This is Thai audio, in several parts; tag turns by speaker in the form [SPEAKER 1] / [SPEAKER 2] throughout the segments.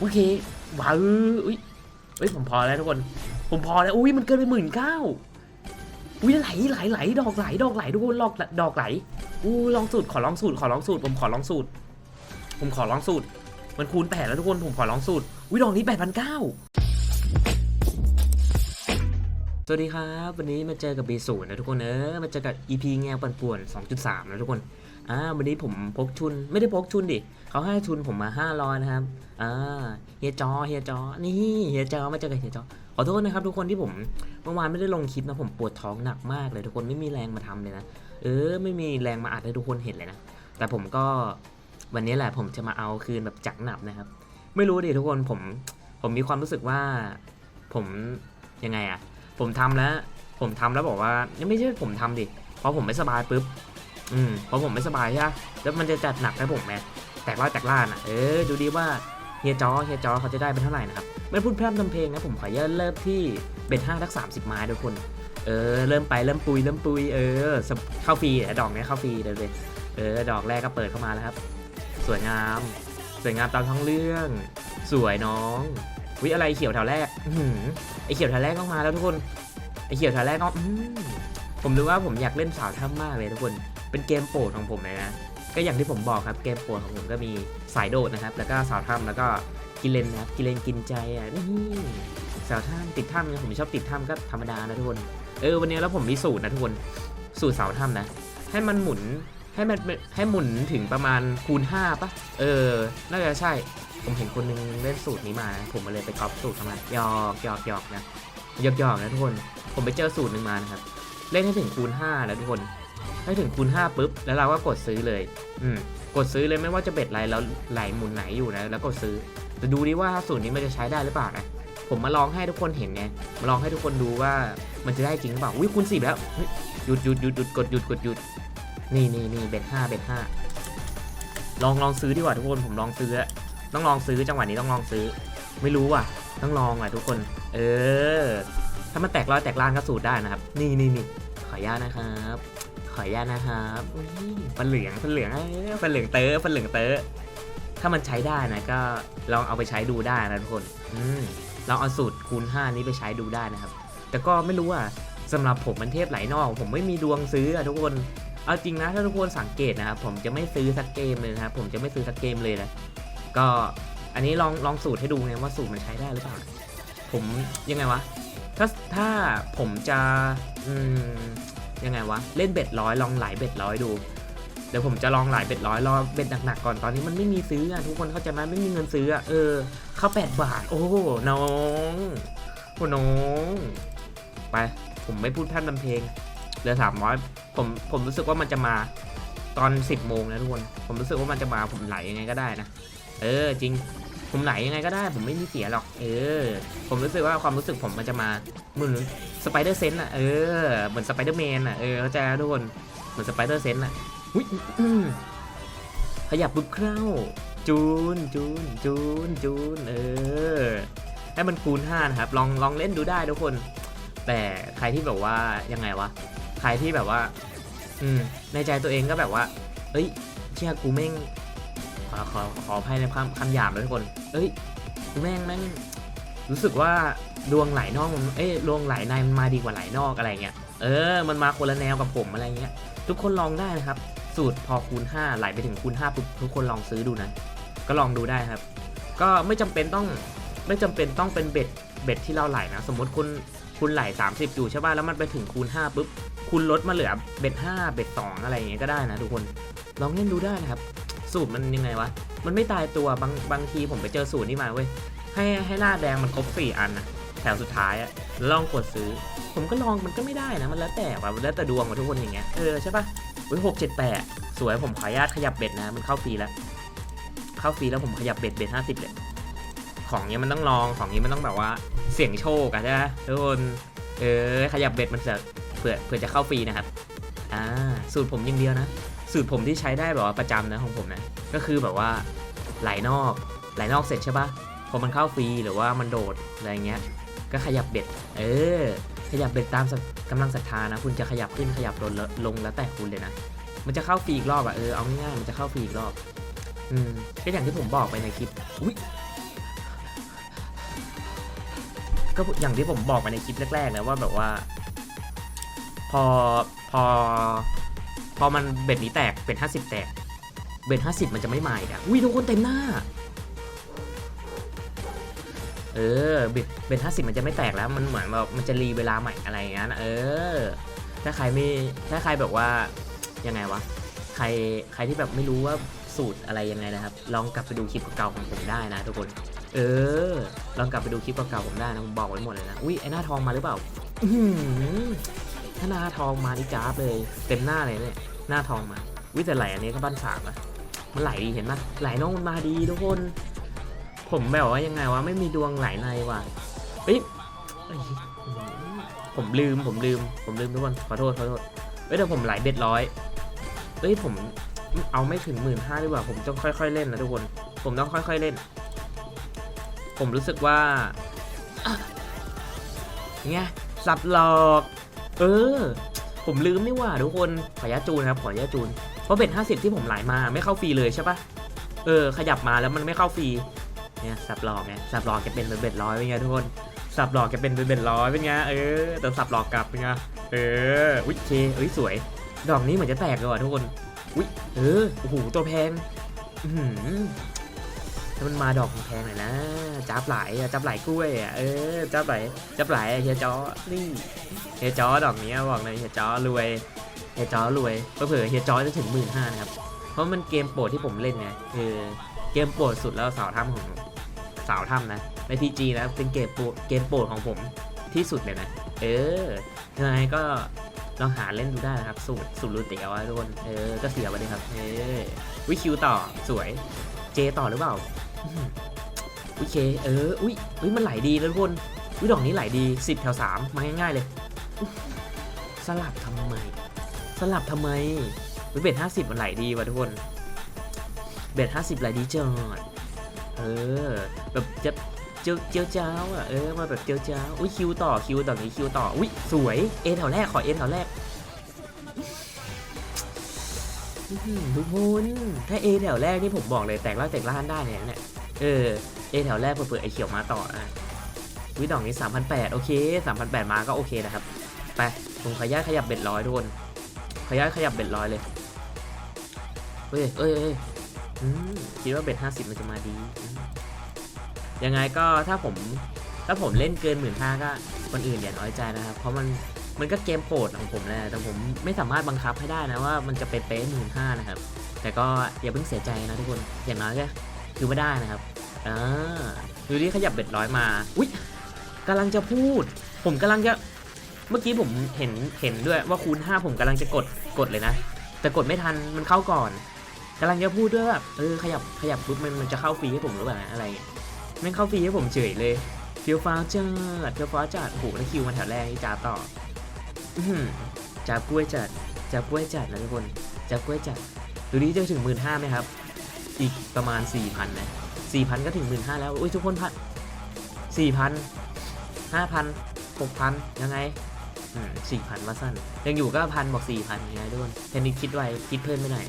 [SPEAKER 1] โอเคว้าวอุ้ยเฮ้ยผมพอแล้วทุกคน ผมพอแล้วอุ้ยมันเกินไปหมื่นเก้าอุ้ยไหลไหลไหลดอกไหลดอกไหลทุกคนลอกดอกไหลอู้ลองสูตรขอลองสูตรขอลองสูตรผมขอลองสูตร ผมขอลองสูตร มันคูณแปดแล้วทุกคนผมขอลองสูตรอุ้ยดอกนี้แปดพันเก้าสวัสดีครับ วันนี้มาเจอกับ B0 นะทุกคนเออมาเจอกับ EP แงวปั่นป่วน 2.3 นะทุกคน อ่าวันนี้ผมพกชุนไม่ได้พกชุนดิเขาให้ทุนผมมา500นะครับอ่าเฮียจอเฮียจอนี่เฮียจอมาเจอกับเฮียจอขอโทษนะครับทุกคนที่ผมเมื่อวานไม่ได้ลงคลิปนะผมปวดท้องหนักมากเลย ทุกคนไม่มีแรงมาทำเลยนะเออไม่มีแรงมาอัดให้ทุกคนเห็นเลยนะแต่ผมก็วันนี้แหละผมจะมาเอาคืนแบบจักหนับนะครับ ไม่รู้ดิทุกคนผมผมมีความรู้สึกว่า ผมยังไงอะผมทำแล้ว ผมทำแล้วบอกว่ายังไม่ใช่ผมทำดิเพราะผมไม่สบายปุ๊บ อืมเพราะผมไม่สบายใช่ไหมแล้วมันจะจัดหนักให้ผมไหมแตกล่าแตกล่าน่ะ เออ ดูดีว่าเฮียจอเฮียจอเขาจะได้เป็นเท่าไหร่นะครับ ไม่พูดพร่ำทำเพลงนะผมขอเริ่มเริ่มที่เบ็ดห้าทักสามสิบไม้ทุกคน เออ เริ่มไปเริ่มปุยเริ่มปุยเออเข้าฟรีอ่ดอกเนี้ยเข้าฟรีเลยเลยเออ ดอกแรกก็เปิดเข้ามาแล้วครับ สวยงาม สวยงามตามท้องเรื่อง สวยน้องวิอะไรเขียวแถวแรกอื้อหือไอเขียวแถวแรกต้องมาแล้วทุกคนไอเขียวแถวแรกก็อื้อผมรู้ว่าผมอยากเล่นสาวถ้ำมากเลยทุกคน เป็นเกมโปรดของผมเลยนะก็อย่างที่ผมบอกครับเกมโปรดของผมก็มีสายโดดนะครับ แล้วก็สาวถ้ำแล้วก็กินเลนนะครับกินเลนกินใจอะนี่สาวถ้ำติดถ้ำนะผมชอบติดถ้ำก็ธรรมดานะทุกคนเออวันนี้แล้วผมมีสูตรนะทุกคนสูตรสาวถ้ำนะ ให้มันหมุนให้มันให้หมุนถึงประมาณคูณ5ปะเออ น่าจะใช่ ผมเห็นคนหนึงเล่นสูตรนี้มานะผมมาเลยไปก๊อปสูตรเข้ามาหยอกหยอกหยอกนะหยอกหยอกนะทุกคน ผมไปเจอสูตรหนึ่งมานะครับ เล่นให้ถึงคูณ5แล้วทุกคน ให้ถึงคูณ5ปุ๊บ แล้วเราก็กดซื้อเลย อืม กดซื้อเลยไม่ว่าจะเบ็ดอะไรแล้วไหลหมุนไหนอยู่นะ แล้วกดซื้อแต่ดูดิว่าสูตรนี้มันจะใช้ได้หรือเปล่านะ ผมมาลองให้ทุกคนเห็นไงมาลองให้ทุกคนดูว่ามันจะได้จริงหรือเปล่า อุ้ยคูณ10แล้วเฮ้ยหยุดหยุดหยุดหยุดกดหยุดกดหยุด นี่นี่นี่เบ็ดห้าเบ็ดห้าลองลองซื้อดีกว่าทุกคน ผมลองซื้ออะต้องลองซื้อจังหวะนี้ต้องลองซื้อ ไม่รู้อะ ต้องลองอะทุกคน เออ ถ้ามันแตกร้อยแตกล้านก็สูตรได้นะครับ นี่นี่นี่ข ออนุญาตนะครับ ขออนุญาตนะครับฟันเหลืองฟันเหลืองเอ้ยฟันเหลืองเต๋อฟันเหลืองเต๋อถ้ามันใช้ได้นะก็ลองเอาไปใช้ดูได้นะทุกคนอืมลองเอาสูตรคูณ 5 นี้ไปใช้ดูได้นะครับ แต่ก็ไม่รู้อะสำหรับผมมันเทพไหลนอก ผมไม่มีดวงซื้ออะทุกคนเอาจริงนะถ้าทุกคนสังเกตนะครับผมจะไม่ซื้อสักเกมเลยนะครับผมจะไม่ซื้อสักเกมเลยนะก็อันนี้ลองลองสูตรให้ดูไงว่าสูตรมันใช้ได้หรือเปล่าผมยังไงวะ ถ้าถ้าผมจะยังไงวะ เล่นเบ็ดร้อยลองหลายเบ็ดร้อยดู เดี๋ยวผมจะลองหลายเบ็ดร้อยรอเบ็ดหนักๆก่อนตอนนี้มันไม่มีซื้ออะทุกคนเข้าใจไหมไม่มีเงินซื้ออะเออเข้าแปดบาท โอ้โหน้องโอ้น้องไปผมไม่พูดพร่ำทำเพลงเหลือสามร้อยผมผมรู้สึกว่ามันจะมาตอน10โมงนะทุกคน ผมรู้สึกว่ามันจะมาผมไหลยังไงก็ได้นะ เออจริง ผมไหลยังไงก็ได้ ผมไม่มีเสียหรอก เออ ผมรู้สึกว่าความรู้สึกผมมันจะมาเหมือนสไปเดอร์เซนต์อะเออเหมือนสไปเดอร์แมนอะเออเข้าใจทุกคนเหมือนสไปเดอร์เซนต์อะอุ้ยขยับปุ๊บเข้าจูนจูนจูนจูนเออให้มันคูณ5นะครับลองลองเล่นดูได้ทุกคน แต่ใครที่แบบว่ายังไงวะใครที่แบบว่า อืมในใจตัวเองก็แบบว่า เอ้ยเชื่อกูแม่ง ขอขอขออภัยในคำคำหยาบเลยทุกคน เอ้ยแม่งแม่งรู้สึกว่าดวงไหลนอกมันเอ้ยดวงไหลในมันมาดีกว่าไหลนอกอะไรเงี้ย เออ มันมาคนละแนวกับผมอะไรเงี้ย ทุกคนลองได้นะครับ สูตรพอคูณ 5 ไหลไปถึงคูณ5ปุ๊บทุกคนลองซื้อดูนะ ก็ลองดูได้ครับ ก็ไม่จำเป็นต้องไม่จำเป็นต้องเป็นเบ็ดเบ็ดที่เราไหลนะ สมมติคุณคุณไหล 30 อยู่ใช่ป่ะแล้วมันไปถึงคูณ 5ปุ๊บคุณลดมาเหลือเบ็ด5เบ็ด2อะไรอย่างเงี้ยก็ได้นะทุกคนลองเล่นดูได้นะครับ สูตรมันยังไงวะ มันไม่ตายตัวบางบางทีผมไปเจอสูตรนี้มาเว้ย ให้ให้หน้าแดงมันครบ 4 อันนะแถวสุดท้ายอะลองกดซื้อ ผมก็ลองมันก็ไม่ได้นะ มันแล้วแต่ว่ะมันแล้วแต่ดวงของทุกคนอย่างเงี้ย เออใช่ปะอุ้ยหกเจ็ดแปดสวยผมขออนุญาตขยับเบ็ดนะ มันเข้าฟรีแล้ว เข้าฟรีแล้วผมขยับเบ็ดเบ็ดห้าสิบเลย ของนี้มันต้องลอง ของนี้มันต้องแบบว่า เสี่ยงโชคอะใช่ไหมทุกคน เออขยับเบ็ดมันจะเผื่อเผื่อจะเข้าฟรีนะครับ อ่า สูตรผมอย่างเดียวนะ สูตรผมที่ใช้ได้แบบว่าประจำนะของผมนะ ก็คือแบบว่าไหลนอกไหลนอกเสร็จใช่ปะพอมันเข้าฟรีหรือว่ามันโดดอะไรเงี้ย ก็ขยับเบ็ด เออ ขยับเบ็ดตามกำลังศรัทธานะ คุณจะขยับขึ้นขยับลงลงแล้วแต่คุณเลยนะ มันจะเข้าฟรีอีกรอบอะเออเอาง่ายๆมันจะเข้าฟรีอีกรอบ อืมก็อย่างที่ผมบอกไปในคลิป อุ้ยก็อย่างที่ผมบอกไปในคลิปแรกๆนะว่าแบบว่า พอพอ พอมันเบ็ดนี้แตกเป็น 50 แตก เบ็ด50 มันจะไม่ใหม่อะอุ้ยทุกคนเต็มหน้า เออ เบ็ดเบ็ด50 มันจะไม่แตกแล้ว มันเหมือนแบบมันจะรีเวลาใหม่อะไรอย่างเงี้ยนเออ ถ้าใครไม่ถ้าใครแบบว่ายังไงวะ ใครใครที่แบบไม่รู้ว่าสูตรอะไรยังไงนะครับ ลองกลับไปดูคลิปเก่าของผมได้นะทุกคน เออ ลองกลับไปดูคลิปเก่าผมได้นะผมบอกไว้หมดเลยนะ อุ้ยไอหน้าทองมาหรือเปล่า อื้อหือถ้าหน้าทองมานี่จ้าบเลย เต็มหน้าเลยเนี่ย หน้าทองมาวิแต่ไหลอันนี้ก็บ้านสามอะมันไหลดีเห็นปะไหลน้องมันมาดีทุกคน ผมแบบว่ายังไงวะไม่มีดวงไหลในว่ะเฮ้ยเอ้ยผมลืมผมลืม ผมลืมทุกคนขอโทษขอโทษเอ้ยแต่ผมไหลเบ็ดร้อยเอ้ยผมเอาไม่ถึงหมื่นห้าดีกว่าผมต้องค่อยๆเล่นนะทุกคน ผมต้องค่อยๆเล่น ผมรู้สึกว่าอะไงสับหลอก เออ ผมลืมนี่ว่าทุกคนขออนุญาตจูนครับขออนุญาตจูน เพราะเบ็ดห้าสิบที่ผมไหลมาไม่เข้าฟรีเลยใช่ปะเออขยับมาแล้วมันไม่เข้าฟรีเนี่ยสับหลอกไงสับหลอกจะเป็นเบ็ดร้อยเป็นไงทุกคนสับหลอกจะเป็นเบ็ดร้อยเป็นไงเออแต่สับหลอกกลับเป็นไงเอออุ้ยเคเอ้ยสวย ดอกนี้เหมือนจะแตกเลยว่ะทุกคนอุ้ยเออโอ้โหตัวแพงอือหือถ้ามันมาดอกแพงหน่อยนะจับไหลจับไหลกล้วยอะเออจับไหลจับไหลเฮียจอนี่ เฮียจอดอกนี้บอกเลยเฮียจอรวยเฮียจอรวยเผื่อเฮียจอจะถึงหมื่นห้านะครับ เพราะมันเกมโปรดที่ผมเล่นไงคือเกมโปรดสุดแล้วสาวถ้ำของสาวถ้ำนะในพีจีนะเป็นเกมโปรดเกมโปรดของผมที่สุดเลยนะ เออยังไงก็ลองหาเล่นดูได้นะครับ สูตรสูตรรูเตียวอะทุกคนเออก็เสียไปเลยครับเออวิคิวต่อสวยเจต่อหรือเปล่าอื้อเคเอออุ้ยอุ้ยมันไหลดีนะทุกคนอุ้ยดอกนี้ไหลดีสิบแถวสามมาง่ายๆเลย สลับทำไม สลับทำไมวิเบ็ดห้าสิบมันไหลดีวะทุกคน เบ็ดห้าสิบไหลดีจังเออ แบบจะเจียวเจียวเจ้าอะเออมาแบบเจียวเจ้าอุ้ยคิวต่อคิวต่อนี้คิวต่ออุ้ยสวยเอแถวแรกขอเอแถวแรกทุกคนถ้าเอแถวแรกนี่ผมบอกเลยแตกล้วแตกล้านได้เนี่ยเนี่ยเออเอแถวแรกเปิดไอเขียวมาต่ออะวิดอกนี้3,800โอเค3,800มาก็โอเคนะครับ ไป ผมขออนุญาตขยับเบ็ดร้อยทุกคนขออนุญาตขยับเบ็ดร้อยเลยเฮ้ยเอ้ยเอ้ยคิดว่าเบ็ดห้าสิบมันจะมาดียังไงก็ถ้าผมถ้าผมเล่นเกินหมื่นห้าก็คนอื่นอย่าน้อยใจนะครับ เพราะมันมันก็เกมโปรดของผมแหละแต่ผมไม่สามารถบังคับให้ได้นะว่ามันจะเป๊ะหมื่นห้านะครับ แต่ก็อย่าเพิ่งเสียใจนะทุกคนอย่างน้อยก็คือว่ได้นะครับอ่าดูดิขยับเบ็ดร้อยมา อุ๊ยกำลังจะพูด ผมกำลังจะ เมื่อกี้ผมเห็นเห็นด้วยว่าคูณ 5 ผมกำลังจะกดกดเลยนะ แต่กดไม่ทันมันเข้าก่อนกำลังจะพูดด้วยแบบเออขยับขยับปุ๊บมันมันจะเข้าฟรีให้ผมหรือเปล่าอะไรเงี้ยม่เข้าฟรีให้ผมเฉยเลยเฟียวฟ้าจัดเฟียวฟ้าจัดโอ้โหแล้วคิวมาแถวแรกนี่จ้าต่อจ้ากล้วยจัดจ้ากล้วยจัดนะทุกคนจ้ากล้วยจัดดูนี้จะถึงหมื่นห้าไหมครับ อีกประมาณ4ี่พันนะสี่พันก็ถึงหมื่นห้าแล้วอุ้ยทุกคนพันสี่พันห้าพันหกพันยังไง สี่พันมาสั้น ยังอยู่ก็พันบอกสี่พันยังไงทุกคนแทนนี้คิดไว้คิดเพิ่มไม่ได้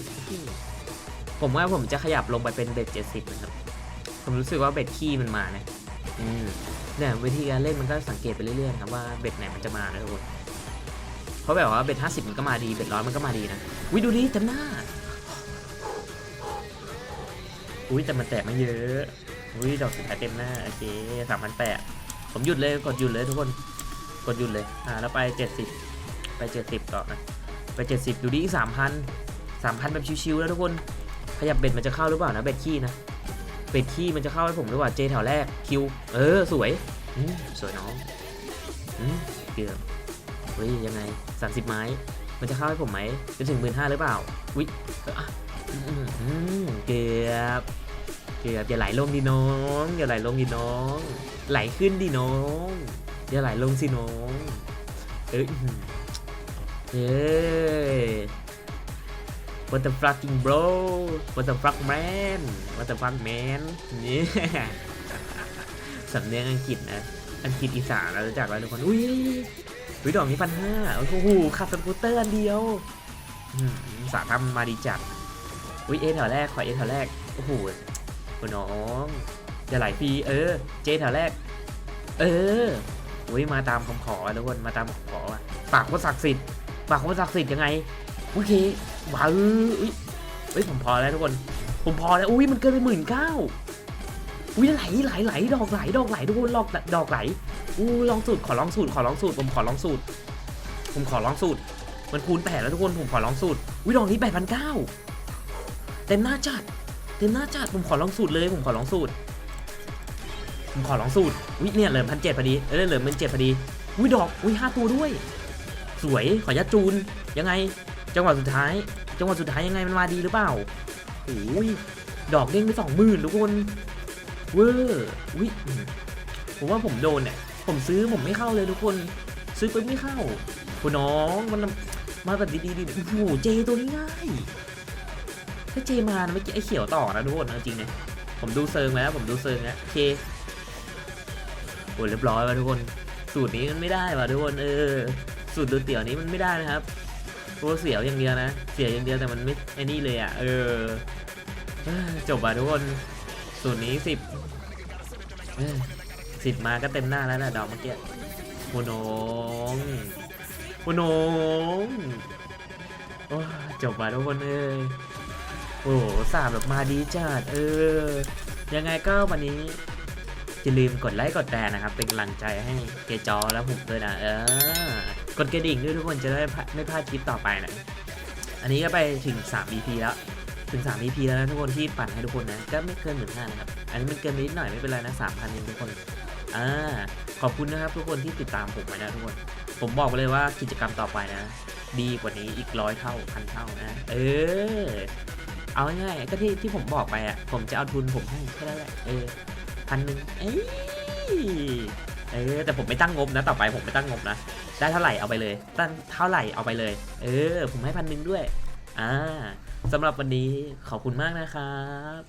[SPEAKER 1] ผมว่าผมจะขยับลงไปเป็นเบ็ดเจ็ดสิบนะครับ ผมรู้สึกว่าเบ็ดขี้มันมานะอืมเนี่ยวิธีการเล่นมันก็สังเกตไปเรื่อยๆนะครับว่าเบ็ดไหนมันจะมานะทุกคนเพราะแบบว่าเบ็ดห้าสิบมันก็มาดีเบ็ดร้อยมันก็มาดีนะวิดูดิจำหน้าอุ้ยแต่มันแตกไม่เยอะอุ้ยดอกสุดท้ายเต็มหน้าโอเคสามพันแปดผมหยุดเลยกดหยุดเลยทุกคน กดหยุดเลย อ่า แล้วไปเจ็ดสิบไปเจ็ดสิบต่อนะ ไปเจ็ดสิบดูดิอีกสามพันสามพันแบบชิวๆแล้วทุกคน ขยับเบ็ดมันจะเข้าหรือเปล่านะ เบ็ดขี้นะ เบ็ดขี้มันจะเข้าให้ผมหรือเปล่า เจแถวแรก คิว เออ สวยอืมสวยน้องอืมเกือบเฮ้ย ยังไงสามสิบไม้ มันจะเข้าให้ผมไหมจะถึงหมื่นห้าหรือเปล่าอออะอืมอืมเกือบเกือบอย่าไหลลงดิน้อง อย่าไหลลงดิน้อง ไหลขึ้นดิน้อง อย่าไหลลงสิน้องเอ้ยอื้อหือเย้ What the fucking bro What the fuck man What the fuck man นี่สำเนียงอังกฤษนะ อังกฤษอีสานเรารู้จักแล้วทุกคน อุ้ยอุ้ยดอกนี้พันห้าโอ้โหขับสกูตเตอร์อันเดียวอืมสาทำมาดีจัด อุ้ยเอแถวแรก ขอเอแถวแรก โอ้โหคุณน้อง จะไหลฟรี เออ เจแถวแรก เออ อุ้ยมาตามคำขอทุกคนมาตามคำขออะปากว่าศักดิ์สิทธิ์ปากว่าศักดิ์สิทธิ์ยังไงโอเคว้าวอุ้ยเฮ้ยผมพอแล้วทุกคน ผมพอแล้วอุ้ยมันเกินไปหมื่นเก้าอุ้ยไหลไหลไหลดอกไหลดอกไหลทุกคนดอกดอกไหลอู้ลองสูตรขอลองสูตรขอลองสูตรผมขอลองสูตร ผมขอลองสูตร มันคูณแปดแล้วทุกคนผมขอลองสูตรอุ้ยดอกนี้แปดพันเก้าเต็มหน้าจัดเต็มหน้าจัดผมขอลองสูตรเลยผมขอลองสูตร ผมขอลองสูตรวิเนี่ยเหลือพันเจ็ดพอดี เออเหลือพันเจ็ดพอดีวิดอกวิห้าตัวด้วย สวยขอยัดจูน ยังไง จังหวะสุดท้าย จังหวะสุดท้ายยังไงมันมาดีหรือเปล่าโอ้ยดอกเด้งไปสองหมื่นทุกคนเวอร์วิผมว่าผมโดนเนี่ย ผมซื้อผมไม่เข้าเลยทุกคน ซื้อไปไม่เข้าคุณน้องมันมาแบบดีๆดีโอ้โหเจตัวนี้ง่ายถ้าเจมานะเมื่อกี้ไอ้เขียวต่อนะทุกคนจริงเนี่ยผมดูเซิงแล้วผมดูเซิงแล้วโอเค โอ้เรียบร้อยว่ะทุกคน สูตรนี้มันไม่ได้ว่ะทุกคนเออ สูตรดูเตี๋ยวนี้มันไม่ได้นะครับตัวเสียวอย่างเดียวนะ เสียอย่างเดียวแต่มันไม่ไอ้นี่เลยอะเออจบว่ะทุกคนสูตรนี้สิบสิบมาก็เต็มหน้าแล้วนะดอกเมื่อกี้โมนงโมนงโอ้จบว่ะทุกคนเอ้ยโอ้โหสามแบบมาดีจัดเออ ยังไงก็วันนี้ อย่าลืมกดไลค์กดแชร์นะครับ เป็นกำลังใจให้เกจอและผมด้วยนะเออกดกระดิ่งด้วยทุกคนจะได้ไม่พลาดคลิปต่อไปนะอันนี้ก็ไปถึง 3 EP แล้วถึง 3 EP แล้วนะทุกคนที่ปั่นให้ทุกคนนะก็ไม่เกินหมื่นห้านะครับ อันนี้มันเกินไปนิดหน่อยไม่เป็นไรนะสามพันเองทุกคนอ่าขอบคุณนะครับทุกคนที่ติดตามผมไว้นะทุกคน ผมบอกไปเลยว่ากิจกรรมต่อไปนะ ดีกว่านี้อีกร้อยเท่าพันเท่านะเออเอาง่ายๆก็ที่ที่ผมบอกไปอะผมจะเอาทุนผมให้แค่นั้นแหละเออ พันหนึ่งเอ้ยเออแต่ผมไม่ตั้งงบนะต่อไปผมไม่ตั้งงบนะได้เท่าไหร่เอาไปเลย ตั้งเท่าไหร่เอาไปเลย เออ ผมให้พันหนึ่งด้วยอ่าสำหรับวันนี้ขอบคุณมากนะครับ